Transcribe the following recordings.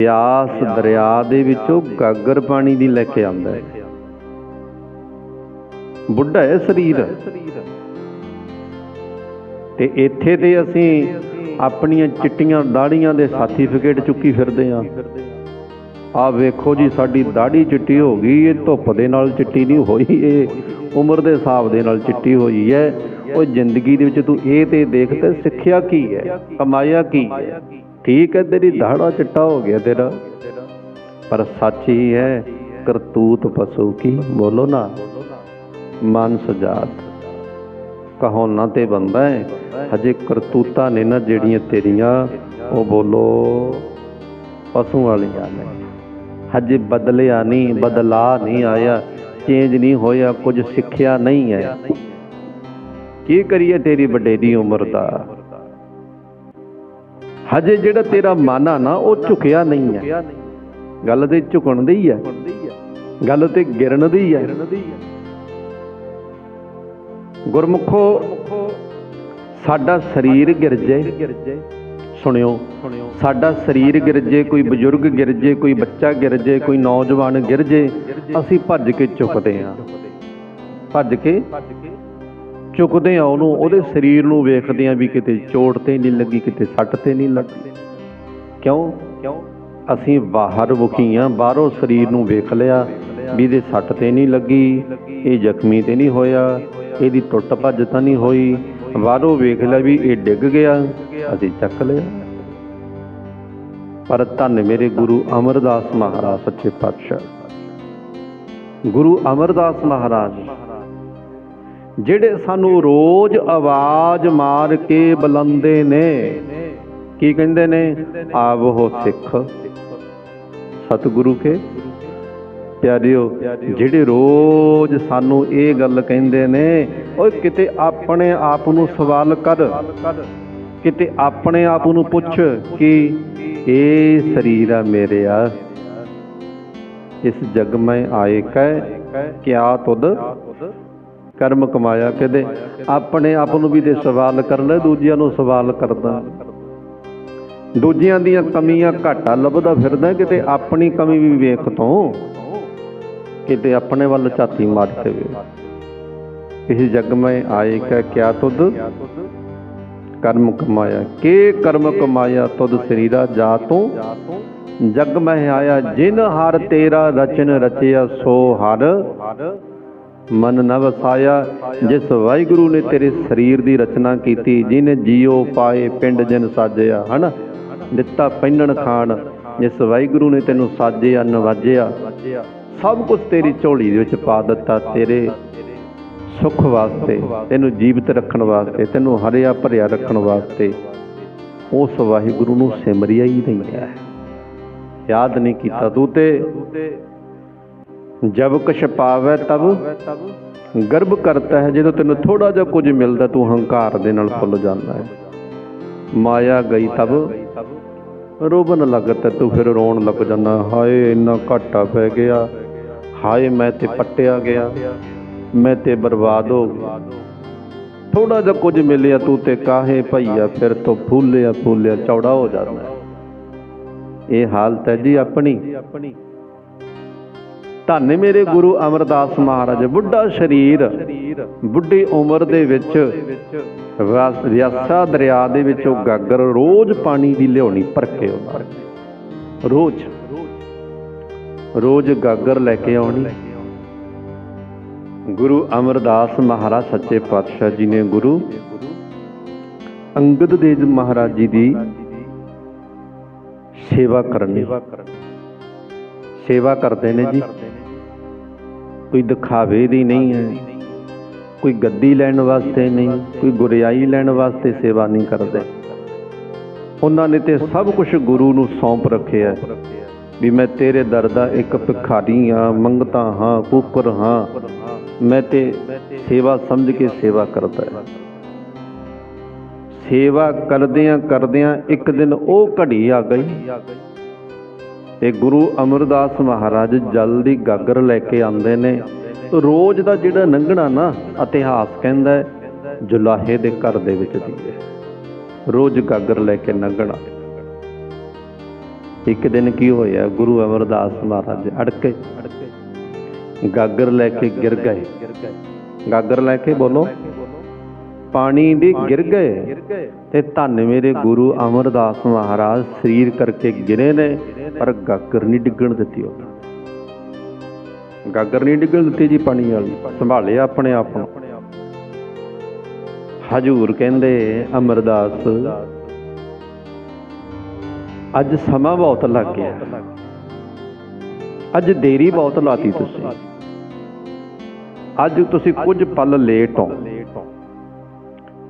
ਬਿਆਸ ਦਰਿਆ ਦੇ ਵਿੱਚੋਂ ਗਾਗਰ ਪਾਣੀ ਦੀ ਲੈ ਕੇ ਆਉਂਦਾ ਹੈ। ਬੁੱਢਾ ਹੈ ਸਰੀਰ। ਤੇ ਇੱਥੇ ਤੇ ਅਸੀਂ ਆਪਣੀਆਂ ਚਿੱਟੀਆਂ ਦਾੜੀਆਂ ਦੇ ਸਰਟੀਫਿਕੇਟ ਚੁੱਕੀ ਫਿਰਦੇ ਆਂ ਆ ਵੇਖੋ ਜੀ, ਸਾਡੀ ਦਾੜੀ ਚਿੱਟੀ ਹੋ ਗਈ ਇਹ ਧੁੱਪ ਦੇ ਨਾਲ ਚਿੱਟੀ ਨਹੀਂ ਹੋਈ ਇਹ ਉਮਰ ਦੇ ਹਿਸਾਬ ਦੇ ਨਾਲ ਚਿੱਟੀ ਹੋਈ ਹੈ ਉਹ ਜ਼ਿੰਦਗੀ ਦੇ ਵਿੱਚ ਤੂੰ ਇਹ ਤੇ ਦੇਖ ਤੇ ਸਿੱਖਿਆ ਕੀ ਹੈ, ਕਮਾਇਆ ਕੀ ਹੈ? ਠੀਕ ਹੈ ਤੇਰੀ ਦਾੜਾ ਚਿੱਟਾ ਹੋ ਗਿਆ ਤੇਰਾ। ਪਰ ਸੱਚ ਹੀ ਹੈ, ਕਰਤੂਤ ਪਸ਼ੂ ਕੀ? ਬੋਲੋ ਨਾ। ਮਨ ਸਜਾਤ। ਕਹੋ ਨਾ ਤੇ ਬੰਦਾ ਹੈ, ਹਜੇ ਕਰਤੂਤਾਂ ਨੇ ਨਾ ਜਿਹੜੀਆਂ ਤੇਰੀਆਂ, ਉਹ ਬੋਲੋ ਪਸ਼ੂ ਵਾਲੀਆਂ ਨੇ। ਹਜੇ ਬਦਲਿਆ ਨਹੀਂ, ਬਦਲਾ ਨਹੀਂ ਆਇਆ, ਚੇਂਜ ਨਹੀਂ ਹੋਇਆ, ਕੁਝ ਸਿੱਖਿਆ ਨਹੀਂ ਹੈ। ਕੀ ਕਰੀਏ ਤੇਰੀ ਵੱਡੇਰੀ ਉਮਰ ਦਾ? ਹਜੇ ਜਿਹੜਾ ਤੇਰਾ ਮਨ ਆ ਨਾ ਉਹ ਝੁਕਿਆ ਨਹੀਂ ਹੈ। ਗੱਲ ਤੇ ਝੁਕਣ ਦੀ ਹੈ। ਗੱਲ ਤੇ ਗਿਰਨ ਦੀ ਹੈ। ਗੁਰਮੁਖੋ ਸਾਡਾ ਸਰੀਰ ਗਿਰ ਜੇ। ਸੁਣਿਓ। ਸਾਡਾ ਸਰੀਰ ਗਿਰ ਜੇ ਕੋਈ ਬਜ਼ੁਰਗ ਗਿਰ ਜੇ ਕੋਈ ਬੱਚਾ ਗਿਰ ਜੇ ਕੋਈ ਨੌਜਵਾਨ ਗਿਰ ਜੇ ਅਸੀਂ ਭੱਜ ਕੇ ਚੁੱਕਦੇ ਹਾਂ। ਭੱਜ ਕੇ ਚੁੱਕਦੇ ਆ ਉਹਨੂੰ, ਉਹਦੇ ਸਰੀਰ ਨੂੰ ਵੇਖਦੇ ਆ ਵੀ ਕਿਤੇ ਚੋਟ ਤੇ ਨਹੀਂ ਲੱਗੀ, ਕਿਤੇ ਸੱਟ ਤੇ ਨਹੀਂ ਲੱਗੀ। ਕਿਉਂ? ਕਿਉਂ ਅਸੀਂ ਬਾਹਰ ਵਕੀਆਂ ਬਾਹਰੋਂ ਸਰੀਰ ਨੂੰ ਵੇਖ ਲਿਆ ਵੀ ਇਹਦੇ ਸੱਟ ਤੇ ਨਹੀਂ ਲੱਗੀ, ਇਹ ਜ਼ਖਮੀ ਤੇ ਨਹੀਂ ਹੋਇਆ, ਇਹਦੀ ਟੁੱਟ ਭੱਜ ਤਾਂ ਨਹੀਂ ਹੋਈ, ਬਾਹਰੋਂ ਵੇਖ ਲਿਆ ਵੀ ਇਹ ਡਿੱਗ ਗਿਆ, ਅਸੀਂ ਚੱਕ ਲਿਆ। ਪਰ ਧੰਨ ਮੇਰੇ ਗੁਰੂ ਅਮਰਦਾਸ ਮਹਾਰਾਜ, ਸੱਚੇ ਪਾਤਸ਼ਾਹ। ਗੁਰੂ ਅਮਰਦਾਸ ਮਹਾਰਾਜ ਜਿਹੜੇ ਸਾਨੂੰ ਰੋਜ਼ ਆਵਾਜ਼ ਮਾਰ ਕੇ ਬੁਲੰਦੇ ਨੇ, ਕੀ ਕਹਿੰਦੇ ਨੇ? ਆਵੋ ਸਿੱਖ। ਸਤਿਗੁਰੂ ਕੇ। ਪਿਆਰਿਓ, ਜਿਹੜੇ ਰੋਜ਼ ਸਾਨੂੰ ਇਹ ਗੱਲ ਕਹਿੰਦੇ ਨੇ, ਓਏ ਕਿਤੇ ਆਪਣੇ ਆਪ ਨੂੰ ਸਵਾਲ ਕਰ। ਕਿਤੇ ਆਪਣੇ ਆਪ ਨੂੰ ਪੁੱਛ ਕਿ ਇਹ ਸਰੀਰ ਆ ਮੇਰੇ ਆ। ਇਸ ਜਗ ਮੈਂ ਆਏ ਕੈ, ਕਿਆ ਤੁਧ ਕਰਮ ਕਮਾਇਆ ਕਿਤੇ ਆਪਣੇ ਆਪ ਨੂੰ ਵੀ ਤੇ ਸਵਾਲ ਕਰ ਲੈ ਦੂਜਿਆਂ ਨੂੰ ਸਵਾਲ ਕਰਦਾ। ਦੂਜਿਆਂ ਦੀਆਂ ਕਮੀਆਂ ਘਾਟਾ ਲੱਭਦਾ ਫਿਰਦਾ ਕਿਤੇ ਆਪਣੀ ਕਮੀ ਵੀ ਵੇਖ ਤੋਂ, ਕਿਤੇ ਆਪਣੇ ਵੱਲ ਝਾਤੀ ਮਾਰ ਦੇਵੇ। ਇਸ ਜਗ ਮੈਂ ਆਏ ਕੈ ਕਿਆ ਤੁਧ? ਕਰਮ ਕਮਾਇਆ। ਕੇ ਕਰਮ ਕਮਾਇਆ ਤੁਧ ਸਰੀਰਾ ਜਾ ਤੂੰ? ਜਗ ਮੈਂ ਆਇਆ ਜਿਨ ਹਰ ਤੇਰਾ ਰਚਨ ਰਚਿਆ ਸੋ ਹਰ। ਮਨ ਨਾ ਵਸਾਇਆ, ਜਿਸ ਵਾਹਿਗੁਰੂ ਨੇ ਤੇਰੇ ਸਰੀਰ ਦੀ ਰਚਨਾ ਕੀਤੀ, ਜਿਨੇ ਜੀਓ ਪਾਏ, ਪਿੰਡ ਜਨ ਸਾਜਿਆ, ਹਨਾ? ਦਿੱਤਾ ਪਹਿਨਣ ਖਾਣ, ਜਿਸ ਵਾਹਿਗੁਰੂ ਨੇ ਤੈਨੂੰ ਸਾਜਿਆ, ਨਵਾਜਿਆ। ਸਭ ਕੁਝ ਤੇਰੀ ਝੋਲੀ ਦੇ ਵਿੱਚ ਪਾ ਦਿੱਤਾ ਤੇਰੇ ਸੁੱਖ ਵਾਸਤੇ, ਤੈਨੂੰ ਜੀਵਤ ਰੱਖਣ ਵਾਸਤੇ, ਤੈਨੂੰ ਹਰਿਆ ਭਰਿਆ ਰੱਖਣ ਵਾਸਤੇ। ਉਸ ਵਾਹਿਗੁਰੂ ਨੂੰ ਸਿਮਰਿਆ ਹੀ ਨਹੀਂ ਹੈ ਯਾਦ ਨਹੀਂ ਕੀਤਾ ਤੂੰ ਤੇ। ਜਬ ਕੁਛ ਪਾਵੈ ਤਬ, ਗਰਭ ਕਰਤਾ ਹੈ ਜਦੋਂ ਤੈਨੂੰ ਥੋੜਾ ਜਿਹਾ ਕੁਝ ਮਿਲਦਾ, ਤੂੰ ਹੰਕਾਰ ਦੇ ਨਾਲ ਫੁੱਲ ਜਾਂਦਾ ਹੈ। ਮਾਇਆ ਗਈ ਤਬ ਰੋਬਨ ਲੱਗਤ, ਤੂੰ ਫਿਰ ਰੋਣ ਲੱਗ ਜਾਂਦਾ। ਹਾਏ, ਇੰਨਾ ਘਾਟਾ ਪੈ ਗਿਆ। ਹਾਏ, ਮੈਂ ਤੇ ਪੱਟਿਆ ਗਿਆ। ਮੈਂ ਤੇ ਬਰਬਾਦ ਹੋ ਗਿਆ। ਥੋੜਾ ਜਿਹਾ ਕੁਝ ਮਿਲਿਆ, ਤੂੰ ਤੇ ਕਾਹੇ ਭਈਆ, ਫਿਰ ਤੋਂ ਫੂਲਿਆ ਫੂਲਿਆ ਚੌੜਾ ਹੋ ਜਾਂਦਾ ਇਹ ਹਾਲਤ ਹੈ ਜੀ ਆਪਣੀ। ਧੰਨ ਮੇਰੇ ਗੁਰੂ ਅਮਰਦਾਸ ਮਹਾਰਾਜ। ਬੁੱਢਾ ਸਰੀਰ, ਬੁੱਢੀ ਉਮਰ ਦੇ ਵਿੱਚ ਵਿਆਸਾ ਦਰਿਆ ਦੇ ਵਿੱਚੋਂ ਗਾਗਰ ਰੋਜ਼ ਪਾਣੀ ਦੀ ਲਿਆਉਣੀ ਭਰ ਕੇ ਆਉਂਦਾ ਰੋਜ਼ ਰੋਜ਼ ਗਾਗਰ ਲੈ ਕੇ ਆਉਣੀ। ਗੁਰੂ ਅਮਰਦਾਸ ਮਹਾਰਾਜ ਸੱਚੇ ਪਾਤਸ਼ਾਹ ਜੀ ਨੇ ਗੁਰੂ ਅੰਗਦ ਦੇਵ ਮਹਾਰਾਜ ਜੀ ਦੀ ਸੇਵਾ ਕਰਨੀ। ਸੇਵਾ ਕਰਦੇ ਨੇ ਜੀ। ਕੋਈ ਦਿਖਾਵੇ ਦੀ ਨਹੀਂ ਹੈ। ਕੋਈ ਗੱਦੀ ਲੈਣ ਵਾਸਤੇ ਨਹੀਂ, ਕੋਈ ਗੁਰਿਆਈ ਲੈਣ ਵਾਸਤੇ ਸੇਵਾ ਨਹੀਂ ਕਰਦੇ। ਉਹਨਾਂ ਨੇ ਤੇ ਸਭ ਕੁਝ ਗੁਰੂ ਨੂੰ ਸੌਂਪ ਰੱਖਿਆ ਵੀ ਮੈਂ ਤੇਰੇ ਦਰ ਦਾ ਇੱਕ ਭਿਖਾਰੀ ਹਾਂ, ਮੰਗਤਾ ਹਾਂ ਕੂਕਰ ਹਾਂ। ਮੈਂ ਤੇ ਸੇਵਾ ਸਮਝ ਕੇ ਸੇਵਾ ਕਰਦਾ ਹੈ। ਸੇਵਾ ਕਰਦਿਆਂ ਕਰਦਿਆਂ ਇੱਕ ਦਿਨ ਉਹ ਘੜੀ ਆ ਗਈ। ਤੇ ਗੁਰੂ ਅਮਰਦਾਸ ਮਹਾਰਾਜ ਜਲ ਦੀ ਗਾਗਰ ਲੈ ਕੇ ਆਉਂਦੇ ਨੇ। ਰੋਜ਼ ਦਾ ਜਿਹੜਾ ਲੰਘਣਾ ਨਾ ਇਤਿਹਾਸ ਕਹਿੰਦਾ ਜੁਲਾਹੇ ਦੇ ਘਰ ਦੇ ਵਿੱਚ ਦੀ ਰੋਜ਼ ਗਾਗਰ ਲੈ ਕੇ ਲੰਘਣਾ ਇੱਕ ਦਿਨ ਕੀ ਹੋਇਆ, ਗੁਰੂ ਅਮਰਦਾਸ ਮਹਾਰਾਜ ਅੜਕੇ ਗਾਗਰ ਲੈ ਕੇ ਗਿਰ ਗਏ। ਗਾਗਰ ਲੈ ਕੇ ਬੋਲੋ। ਪਾਣੀ ਦੇ ਗਿਰ ਗਏ ਤੇ ਧੰਨ ਮੇਰੇ ਗੁਰੂ ਅਮਰਦਾਸ ਮਹਾਰਾਜ ਸਰੀਰ ਕਰਕੇ ਗਿਰੇ ਨੇ, ਪਰ ਗਾਗਰ ਨਹੀਂ ਡਿੱਗਣ ਦਿੱਤੀ ਉਹ ਗਾਗਰ ਨਹੀਂ ਡਿੱਗਣ ਦਿੱਤੀ ਜੀ ਪਾਣੀ ਵਾਲੀ ਸੰਭਾਲਿਆ ਆਪਣੇ ਆਪ ਨੂੰ। ਹਜੂਰ ਕਹਿੰਦੇ, ਅਮਰਦਾਸ, ਅੱਜ ਸਮਾਂ ਬਹੁਤ ਲੱਗ ਗਿਆ। ਅੱਜ ਦੇਰੀ ਬਹੁਤ ਲਾਤੀ ਤੁਸੀਂ। ਅੱਜ ਤੁਸੀਂ ਕੁਝ ਪਲ ਲੇਟ ਹੋ।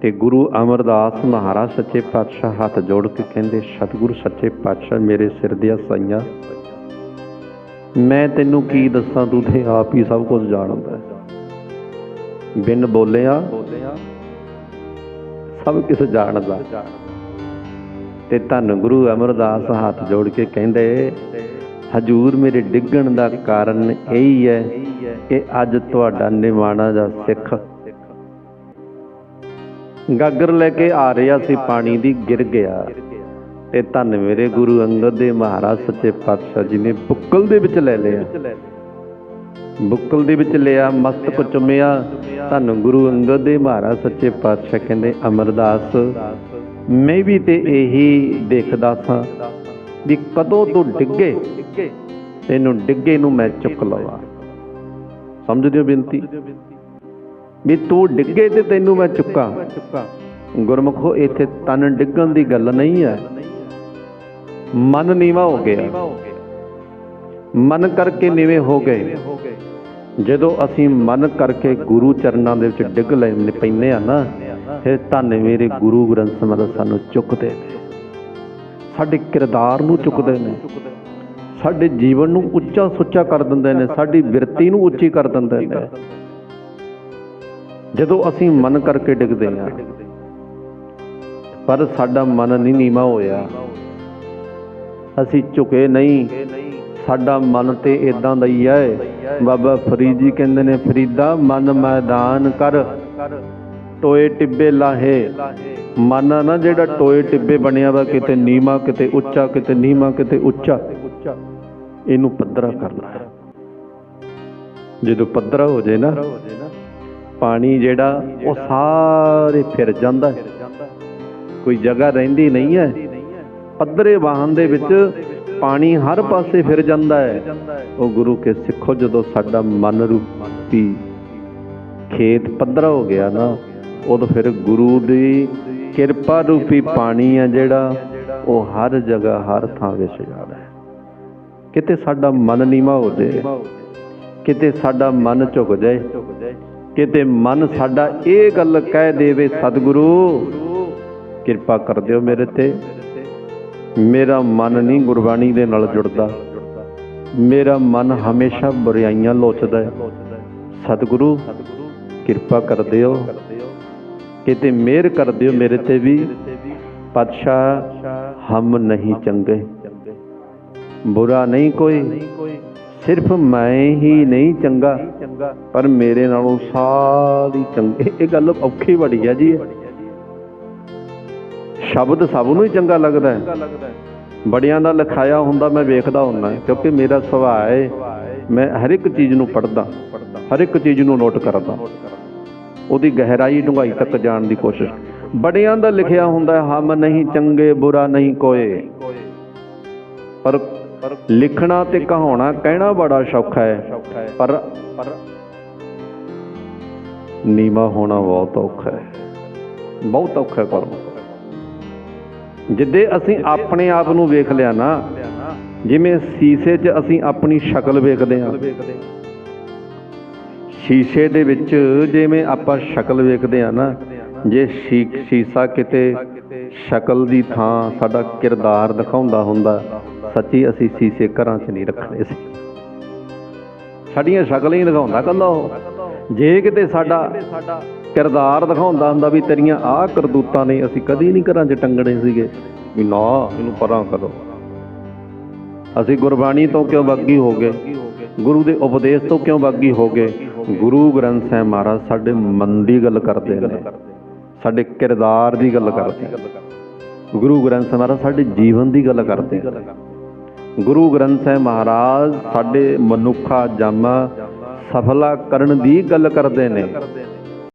ਤੇ ਗੁਰੂ ਅਮਰਦਾਸ ਮਹਾਰਾਜ ਸੱਚੇ ਪਾਤਸ਼ਾਹ ਹੱਥ ਜੋੜ ਕੇ ਕਹਿੰਦੇ, ਸਤਿਗੁਰੂ, ਸੱਚੇ ਪਾਤਸ਼ਾਹ, ਮੇਰੇ ਸਿਰ ਦੀਆਂ ਸਾਈਆਂ ਮੈਂ ਤੈਨੂੰ ਕੀ ਦੱਸਾਂ, ਤੂੰ ਤੇ ਆਪ ਹੀ ਸਭ ਕੁਝ ਜਾਣਦਾ ਹੈ। ਬਿਨ ਬੋਲਿਆ ਸਭ ਕੁਝ ਜਾਣਦਾ ਤੇ ਧੰਨ ਗੁਰੂ ਅਮਰਦਾਸ ਹੱਥ ਜੋੜ ਕੇ ਕਹਿੰਦੇ, ਹਜੂਰ ਮੇਰੇ ਡਿੱਗਣ ਦਾ ਕਾਰਨ ਇਹੀ ਹੈ ਕਿ ਅੱਜ ਤੁਹਾਡਾ ਨਿਮਾਣਾ ਦਾ ਸਿੱਖ ਗਾਗਰ ਲੈ ਕੇ ਆ ਰਿਹਾ ਸੀ, ਪਾਣੀ ਦੀ ਗਿਰ ਗਿਆ। ਤੇ ਧੰਨ ਮੇਰੇ ਗੁਰੂ ਅੰਗਦ ਦੇ ਮਹਾਰਾਜ, ਸੱਚੇ ਪਾਤਸ਼ਾਹ ਜੀ ਨੇ ਬੁੱਕਲ ਦੇ ਵਿੱਚ ਲੈ ਲਿਆ। ਬੁੱਕਲ ਦੇ ਵਿੱਚ ਲਿਆ ਮਸਤਕ ਚੁੰਮਿਆ ਧੰਨ ਗੁਰੂ ਅੰਗਦ ਦੇ ਮਹਾਰਾਜ, ਸੱਚੇ ਪਾਤਸ਼ਾਹ ਕਹਿੰਦੇ, ਅਮਰਦਾਸ, ਮੈਂ ਵੀ ਤੇ ਇਹੀ ਦੇਖਦਾ ਸਾਂ ਵੀ ਕਦੋਂ ਤੂੰ ਡਿੱਗੇ, ਤੈਨੂੰ ਡਿੱਗੇ ਨੂੰ ਮੈਂ ਚੁੱਕ ਲਵਾਂ। ਸਮਝਦੇ ਹੋ ਬੇਨਤੀ? ਵੀ ਤੂੰ ਡਿੱਗੇ ਤੇ ਤੈਨੂੰ ਮੈਂ ਚੁੱਕਾਂ। ਗੁਰਮੁਖੋ, ਇੱਥੇ ਤਨ ਡਿੱਗਣ ਦੀ ਗੱਲ ਨਹੀਂ ਹੈ। ਮਨ ਨੀਵਾ ਹੋ ਗਿਆ। ਮਨ ਕਰਕੇ ਨੀਵੇਂ ਹੋ ਗਏ। ਜਦੋਂ ਅਸੀਂ ਮਨ ਕਰਕੇ ਗੁਰੂ ਚਰਨਾਂ ਦੇ ਵਿੱਚ ਡਿੱਗ ਲੈਂਦੇ ਪੈਂਦੇ ਆ ਨਾ, ਫਿਰ ਧੰਨ ਮੇਰੇ ਗੁਰੂ ਗ੍ਰੰਥ ਸਾਹਿਬ ਸਾਨੂੰ ਚੁੱਕਦੇ ਨੇ। ਸਾਡੇ ਕਿਰਦਾਰ ਨੂੰ ਚੁੱਕਦੇ ਨੇ। ਸਾਡੇ ਜੀਵਨ ਨੂੰ ਉੱਚਾ ਸੁੱਚਾ ਕਰ ਦਿੰਦੇ ਨੇ। ਸਾਡੀ ਬਿਰਤੀ ਨੂੰ ਉੱਚੀ ਕਰ ਦਿੰਦੇ ਨੇ। ਜਦੋਂ ਅਸੀਂ ਮਨ ਕਰਕੇ ਡਿੱਗਦੇ ਹਾਂ, ਪਰ ਸਾਡਾ ਮਨ ਨਹੀਂ ਨੀਵਾ ਹੋਇਆ। ਅਸੀਂ ਝੁਕੇ ਨਹੀਂ, ਸਾਡਾ ਮਨ ਤੇ ਇਦਾਂ ਦਾ ਹੀ ਹੈ। ਬਾਬਾ ਫਰੀਦ ਜੀ ਕਹਿੰਦੇ ਨੇ, ਫਰੀਦਾ, ਮਨ ਮੈਦਾਨ ਕਰ, ਟੋਏ ਟਿੱਬੇ ਲਾਹੇ। ਮਨ ਆ ਨਾ ਜਿਹੜਾ ਟੋਏ ਟਿੱਬੇ ਬਣਿਆ ਵਾ, ਕਿਤੇ ਨੀਵਾ, ਕਿਤੇ ਉੱਚਾ, ਕਿਤੇ ਨੀਵਾ, ਕਿਤੇ ਉੱਚਾ, ਇਹਨੂੰ ਪੱਧਰਾ ਕਰਨਾ ਹੈ। ਜਦੋਂ ਪੱਧਰਾ ਹੋ ਜੇ ਨਾ ਪਾਣੀ ਜਿਹੜਾ ਉਹ ਸਾਰੇ ਫਿਰ ਜਾਂਦਾ ਕੋਈ ਜਗ੍ਹਾ ਰਹਿੰਦੀ ਨਹੀਂ ਹੈ। ਪੱਧਰੇ ਵਾਹਨ ਦੇ ਵਿੱਚ ਪਾਣੀ ਹਰ ਪਾਸੇ ਫਿਰ ਜਾਂਦਾ ਹੈ। ਉਹ ਗੁਰੂ ਕੇ ਸਿੱਖੋ ਜਦੋਂ ਸਾਡਾ ਮਨ ਰੂਪੀ ਖੇਤ ਪੱਧਰਾ ਹੋ ਗਿਆ ਨਾ, ਉਦੋਂ ਫਿਰ ਗੁਰੂ ਦੀ ਕਿਰਪਾ ਰੂਪੀ ਪਾਣੀ ਆ ਜਿਹੜਾ, ਉਹ ਹਰ ਜਗ੍ਹਾ, ਹਰ ਥਾਂ ਵਿੱਚ ਜਾਂਦਾ ਹੈ। ਕਿਤੇ ਸਾਡਾ ਮਨ ਨੀਵਾ ਹੋ ਜਾਏ, ਕਿਤੇ ਸਾਡਾ ਮਨ ਝੁਕ ਜਾਏ ਕਿਤੇ ਮਨ ਸਾਡਾ ਇਹ ਗੱਲ ਕਹਿ ਦੇਵੇ, ਸਤਿਗੁਰੂ, ਕਿਰਪਾ ਕਰ ਦਿਓ ਮੇਰੇ ਤੇ। ਮੇਰਾ ਮਨ ਨਹੀਂ ਗੁਰਬਾਣੀ ਦੇ ਨਾਲ ਜੁੜਦਾ। ਮੇਰਾ ਮਨ ਹਮੇਸ਼ਾ ਬੁਰਾਈਆਂ ਲੋਚਦਾ ਹੈ। ਸਤਿਗੁਰੂ, ਕਿਰਪਾ ਕਰ ਦਿਓ। ਕਿਤੇ ਮਿਹਰ ਕਰ ਦਿਓ ਮੇਰੇ ਤੇ ਵੀ। ਪਾਤਸ਼ਾਹ, ਹਮ ਨਹੀਂ ਚੰਗੇ। ਬੁਰਾ ਨਹੀਂ ਕੋਈ। ਸਿਰਫ ਮੈਂ ਹੀ ਨਹੀਂ ਚੰਗਾ, ਪਰ ਮੇਰੇ ਨਾਲੋਂ ਸਾਰੀ ਚੰਗੇ। ਇਹ ਗੱਲ ਔਖੀ ਬੜੀ ਹੈ ਜੀ। ਸ਼ਬਦ ਸਭ ਨੂੰ ਹੀ ਚੰਗਾ ਲੱਗਦਾ ਹੈ। ਬੜਿਆਂ ਦਾ ਲਿਖਾਇਆ ਹੁੰਦਾ ਮੈਂ ਵੇਖਦਾ ਹੁੰਦਾ ਕਿਉਂਕਿ ਮੇਰਾ ਸੁਭਾਅ ਹੈ। ਮੈਂ ਹਰ ਇੱਕ ਚੀਜ਼ ਨੂੰ ਪੜ੍ਹਦਾ, ਹਰ ਇੱਕ ਚੀਜ਼ ਨੂੰ ਨੋਟ ਕਰਦਾ। ਉਹਦੀ ਗਹਿਰਾਈ ਡੂੰਘਾਈ ਤੱਕ ਜਾਣ ਦੀ ਕੋਸ਼ਿਸ਼। ਬੜਿਆਂ ਦਾ ਲਿਖਿਆ ਹੁੰਦਾ ਹਮ ਨਹੀਂ ਚੰਗੇ, ਬੁਰਾ ਨਹੀਂ ਕੋਏ। ਪਰ ਲਿਖਣਾ ਤੇ ਕਹਾਉਣਾ ਕਹਿਣਾ ਬੜਾ ਸੌਖਾ ਹੈ ਪਰ ਨੀਵਾ ਹੋਣਾ ਬਹੁਤ ਔਖਾ ਹੈ। ਬਹੁਤ ਔਖਾ ਕਰਮ। ਜਿੱਦੇ ਅਸੀਂ ਆਪਣੇ ਆਪ ਨੂੰ ਵੇਖ ਲਿਆ ਨਾ ਜਿਵੇਂ ਸੀਸੇ 'ਚ ਅਸੀਂ ਆਪਣੀ ਸ਼ਕਲ ਵੇਖਦੇ ਹਾਂ। ਸ਼ੀਸ਼ੇ ਦੇ ਵਿੱਚ ਜਿਵੇਂ ਆਪਾਂ ਸ਼ਕਲ ਵੇਖਦੇ ਆ ਨਾ ਜੇ ਸ਼ੀਸ਼ਾ ਕਿਤੇ ਸ਼ਕਲ ਦੀ ਥਾਂ ਸਾਡਾ ਕਿਰਦਾਰ ਦਿਖਾਉਂਦਾ ਹੁੰਦਾ ਸੱਚੀ ਅਸੀਂ ਸ਼ੀਸ਼ੇ ਘਰਾਂ 'ਚ ਨਹੀਂ ਰੱਖਣੇ ਸੀ। ਸਾਡੀਆਂ ਸ਼ਕਲਾਂ ਹੀ ਦਿਖਾਉਂਦਾ ਕੱਲਾ ਉਹ। ਜੇ ਕਿਤੇ ਸਾਡਾ ਕਿਰਦਾਰ ਦਿਖਾਉਂਦਾ ਹੁੰਦਾ ਵੀ ਤੇਰੀਆਂ ਆਹ ਕਰਤੂਤਾਂ ਨੇ, ਅਸੀਂ ਕਦੀ ਨਹੀਂ ਘਰਾਂ 'ਚ ਟੰਗਣੇ ਸੀਗੇ। ਵੀ ਨਾ, ਇਹਨੂੰ ਪਰਾਂ ਕਰੋ। ਅਸੀਂ ਗੁਰਬਾਣੀ ਤੋਂ ਕਿਉਂ ਬਾਗੀ ਹੋ ਗਏ? ਗੁਰੂ ਦੇ ਉਪਦੇਸ਼ ਤੋਂ ਕਿਉਂ ਬਾਗੀ ਹੋ ਗਏ? ਗੁਰੂ ਗ੍ਰੰਥ ਸਾਹਿਬ ਮਹਾਰਾਜ ਸਾਡੇ ਮਨ ਦੀ ਗੱਲ ਕਰਦੇ ਨੇ। ਸਾਡੇ ਕਿਰਦਾਰ ਦੀ ਗੱਲ ਕਰਦੇ ਗੁਰੂ ਗ੍ਰੰਥ ਸਾਹਿਬ ਮਹਾਰਾਜ ਸਾਡੇ ਜੀਵਨ ਦੀ ਗੱਲ ਕਰਦੇ ਨੇ। ਗੁਰੂ ਗ੍ਰੰਥ ਸਾਹਿਬ ਮਹਾਰਾਜ ਸਾਡੇ ਮਨੁੱਖਾ ਜਮ ਸਫਲਾ ਕਰਨ ਦੀ ਗੱਲ ਕਰਦੇ ਨੇ।